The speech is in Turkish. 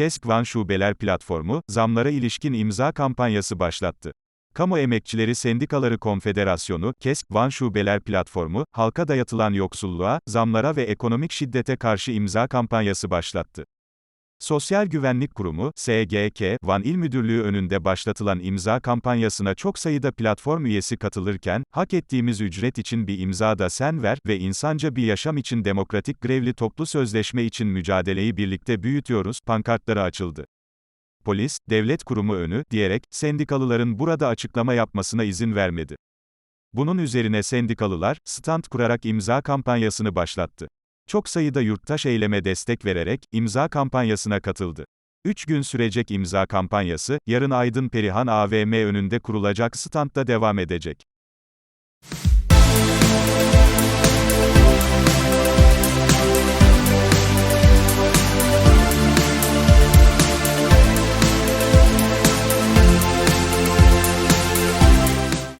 KESK Van Şubeler Platformu, zamlara ilişkin imza kampanyası başlattı. Kamu Emekçileri Sendikaları Konfederasyonu, KESK Van Şubeler Platformu, halka dayatılan yoksulluğa, zamlara ve ekonomik şiddete karşı imza kampanyası başlattı. Sosyal Güvenlik Kurumu, SGK, Van İl Müdürlüğü önünde başlatılan imza kampanyasına çok sayıda platform üyesi katılırken, hak ettiğimiz ücret için bir imza da sen ver ve insanca bir yaşam için demokratik grevli toplu sözleşme için mücadeleyi birlikte büyütüyoruz, pankartları açıldı. Polis, devlet kurumu önü, diyerek, sendikalıların burada açıklama yapmasına izin vermedi. Bunun üzerine sendikalılar, stand kurarak imza kampanyasını başlattı. Çok sayıda yurttaş eyleme destek vererek, imza kampanyasına katıldı. 3 gün sürecek imza kampanyası, yarın Aydın Perihan AVM önünde kurulacak standta devam edecek.